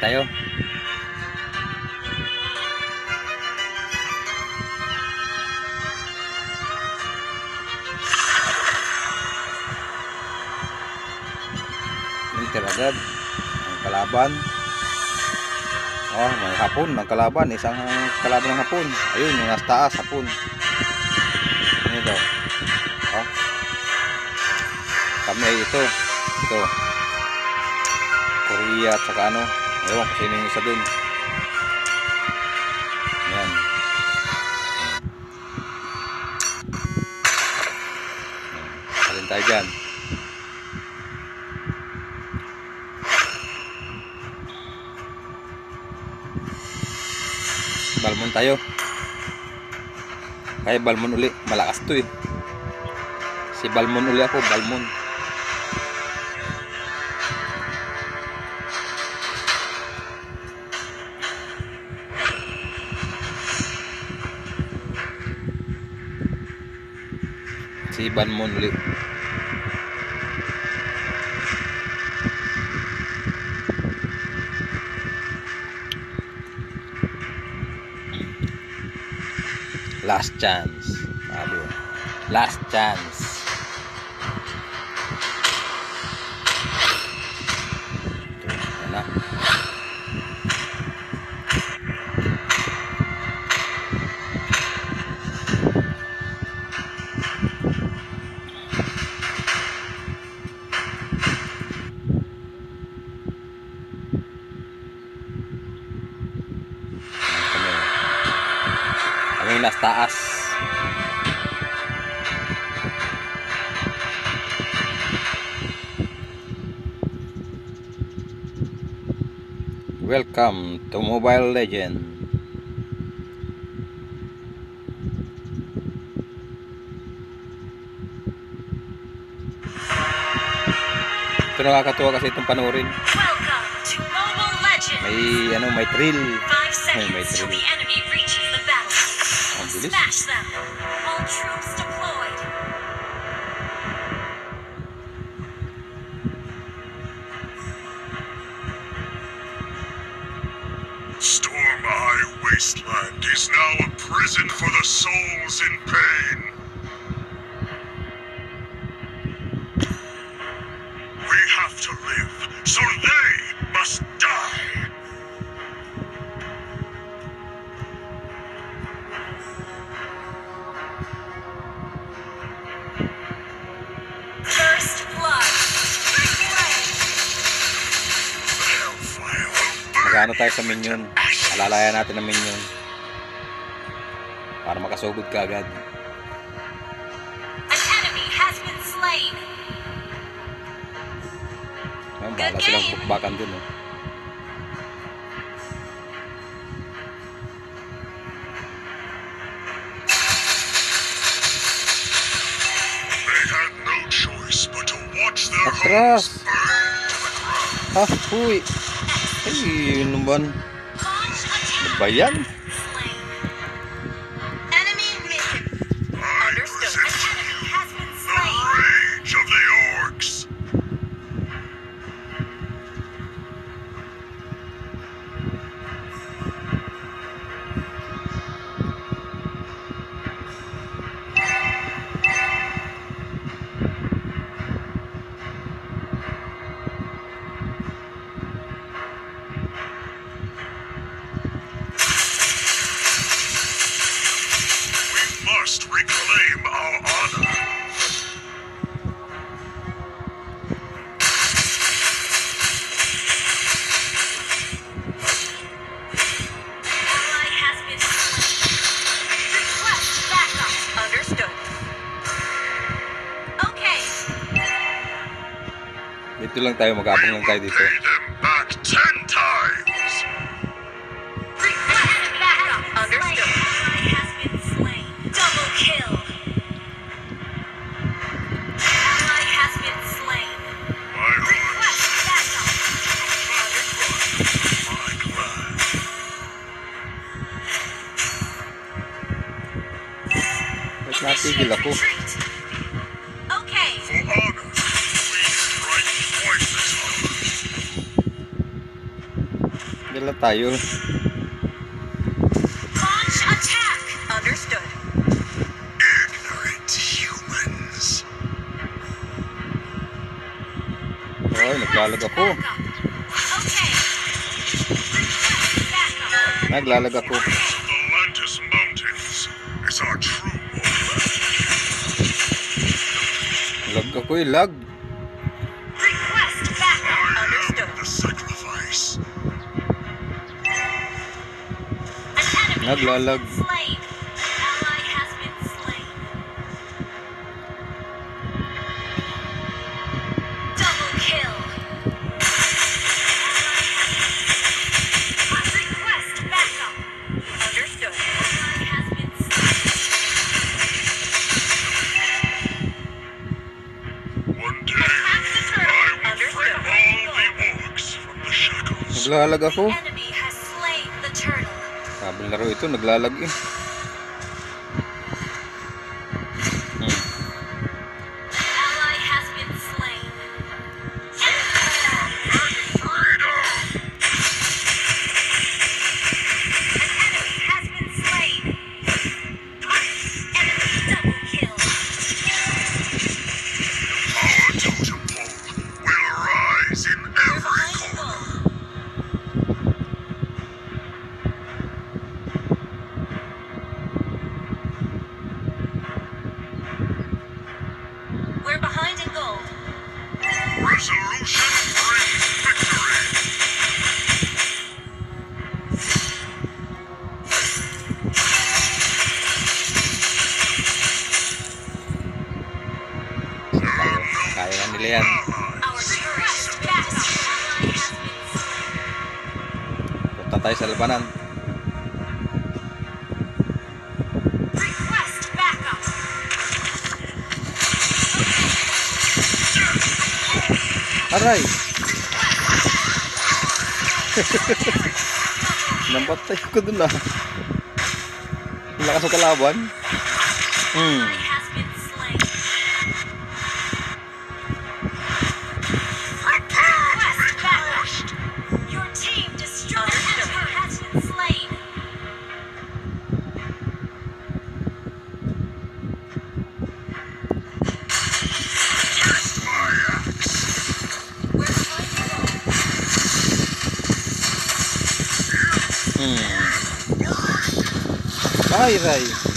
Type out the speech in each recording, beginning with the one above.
tayo. Enter agad ang kalaban. Oh, may hapon ng kalaban, isang kalaban ng hapon. Ayun, yung nasa taas, hapon. Ano ito? Oh. Kami ito. Ito. Korea at saka ano. Ewan ko sino yung isa dun. Ayan. Alin tayo dyan. Balmon tayo. Kaya Balmon uli. Malakas to eh. Si Balmon uli ako. Balmon. Si Balmon uli. Last chance. Last chance. Taas. Welcome to Mobile Legend. Ito nakakatuwa kasi itong panoorin. May ano, may thrill. May till thrill. Deployed! Storm Eye Wasteland is now a prison for the souls in pain. Magano tayo sa minion. Alalayan natin ang minion. Para makasugod ka agad. An enemy has been slain! Ayun, bahala silang bukbakan dun. They had no choice but to watch their Atras! Ah, huy! Attack! Ano ba yan? Dito lang tayo, mag-abang lang tayo dito. Pay them tayo. Launch attack. Understood. Ignorant humans. Ay, naglalag ako. Naglalag ako. Lag ako eh, lag. Shackles. Naglalag ako. Sabi laro ito, naglalag eh. Slain. Punta tayo sa labanan. Aray! Nampatay ko dun ah. Lakas ng kalaban. Hmm. Hmm. Ay,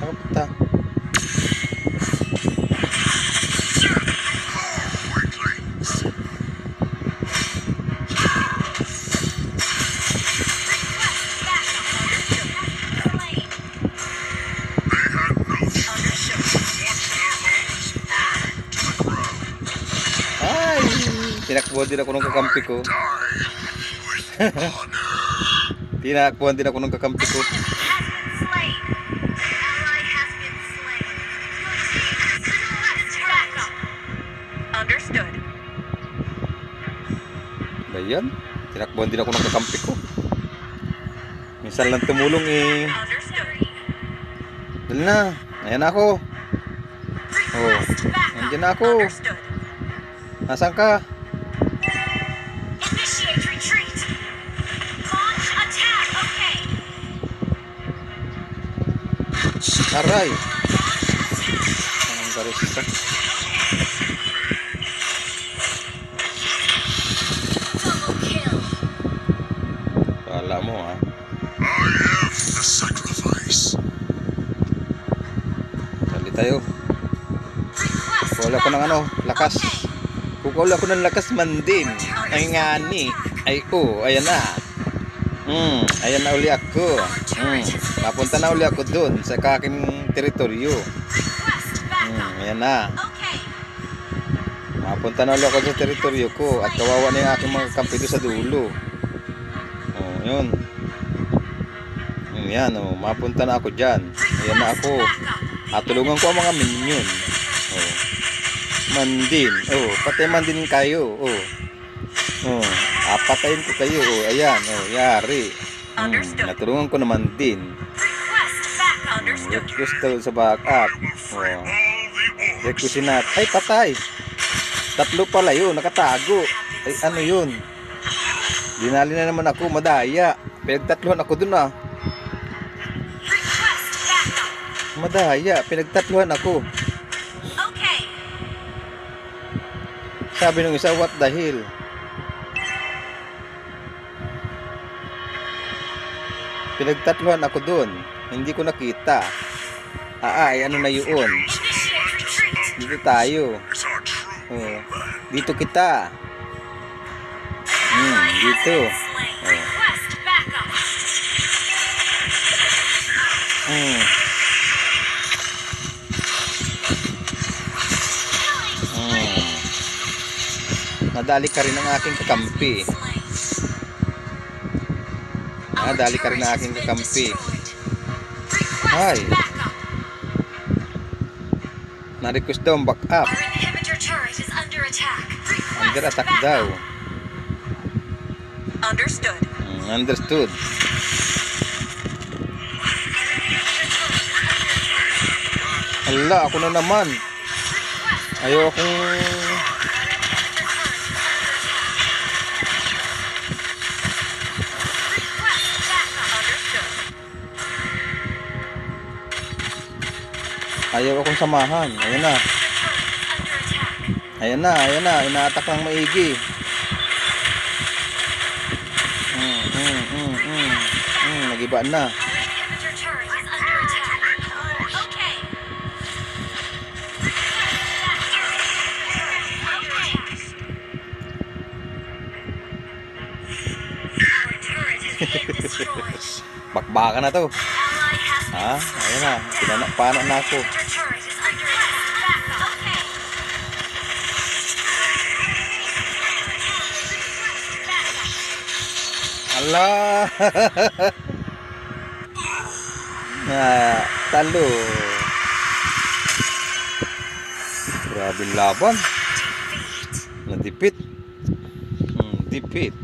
the ground. Ay! Tinakbuhan din ako ng kakampi ko. Tinakbuhan din ako ng kakampi ko. Ba yan? Tinakbuhan din ako ng kakampi ko. Minsan lang tumulong eh. Dali na. Ayan ako. Backup. Nandiyan na ako. Nasaan ka? Aray! Launch attack. Mo am the sacrifice. Dali tayo. Wala ko ng ano, lakas. Kukula ko ng lakas man din. Ay nga ni. Ay oh, ayan na. Hmm, ayan na uli ako. Hmm, papunta na uli ako doon sa kaking teritoryo. Hmm, ayan na. Okay. Mapunta na ulit ako sa teritoryo ko at kawawa na yung aking mga kampi sa dulo. Oh, yun. Yun, yan, oh. Mapunta na ako dyan. Ayan na ako. At tulungan ko ang mga minion. Oh. Mandin. Oh, patay mandin kayo. Oh. Oh, apatayin ko kayo. Oh, ayan. Oh, yari. Hmm, natulungan ko naman din. Request daw sa backup. Oh. Request sinat. Ay, patay. Tatlo pala yun. Nakatago. Ay, ano yun? Dinali na naman ako. Madaya. Pinagtatluhan ako dun ah. Madaya. Pinagtatluhan ako. Okay. Sabi nung isa, what the hell? Pinagtatluhan ako dun. Hindi ko nakita. Ah, ay, ano na yun? Dito tayo. Oh, dito kita. Hmm, dito. backup. Hmm. Hmm. Nadali ka rin ang aking kakampi. Nadali ka rin ang aking kakampi. Ay. backup. Na-request daw ang turret is under attack. Daw. Understood. Hala, ako na naman. Ayaw akong... Ayaw akong samahan. Ayan na. Ayan na, ayan na. Inaatak ng maigi. Hmm, hmm, hmm, hmm. Hmm, nagiba na. Bakbakan na to. Ha? Ayan na. Pinanakpanan na ako. Ala! na talo. Grabe laban. Nadipit. Hmm, dipit.